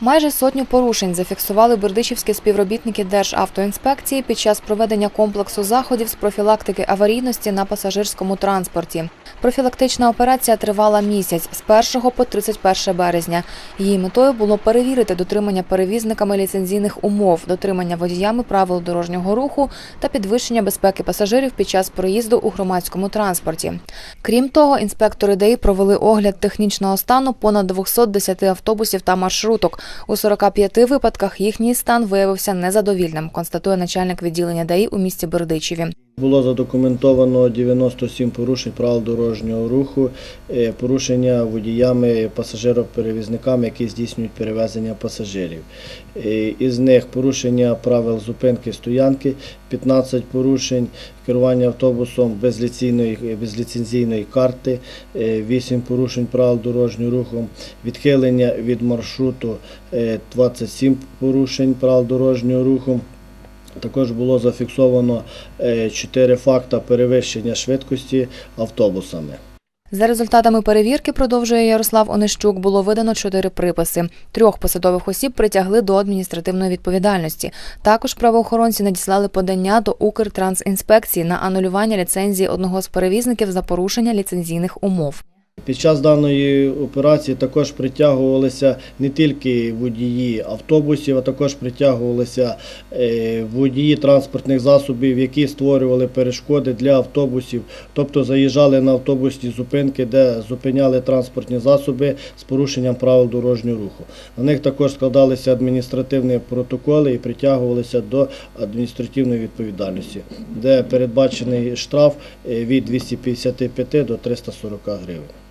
Майже сотню порушень зафіксували бердичівські співробітники Державтоінспекції під час проведення комплексу заходів з профілактики аварійності на пасажирському транспорті. Профілактична операція тривала місяць з 1 по 31 березня. Її метою було перевірити дотримання перевізниками ліцензійних умов, дотримання водіями правил дорожнього руху та підвищення безпеки пасажирів під час проїзду у громадському транспорті. Крім того, інспектори ДАІ провели огляд технічного стану понад 210 автобусів та маршруток. У 45 випадках їхній стан виявився незадовільним, констатує начальник відділення ДАІ у місті Бердичеві. Було задокументовано 97 порушень правил дорожнього руху, е, порушення водіями, пасажироперевізниками, які здійснюють перевезення пасажирів. Е, Із них порушення правил зупинки стоянки, 15 порушень, керування автобусом без ліційної, без ліцензійної карти, 8 порушень правил дорожнього руху, відхилення від маршруту, е, 27 порушень правил дорожнього руху. Також було зафіксовано 4 факта перевищення швидкості автобусами. За результатами перевірки, продовжує Ярослав Онищук, було видано чотири приписи. Трьох посадових осіб притягли до адміністративної відповідальності. Також правоохоронці надіслали подання до Укртрансінспекції на анулювання ліцензії одного з перевізників за порушення ліцензійних умов. Під час даної операції також притягувалися не тільки водії автобусів, а також притягувалися е, водії транспортних засобів, які створювали перешкоди для автобусів, тобто заїжджали на автобусні зупинки, де зупиняли транспортні засоби з порушенням правил дорожнього руху. На них також складалися адміністративні протоколи і притягувалися до адміністративної відповідальності, де передбачений штраф е, від 255 до 340 гривень.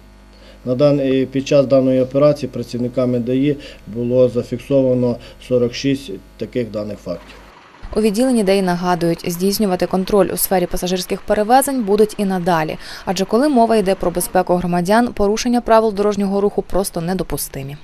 На дан... е, Під час даної операції працівниками ДАІ було зафіксовано 46 таких даних фактів. У відділенні ДАІ нагадують, здійснювати контроль у сфері пасажирських перевезень будуть і надалі. Адже коли мова йде про безпеку громадян, порушення правил дорожнього руху просто недопустимі.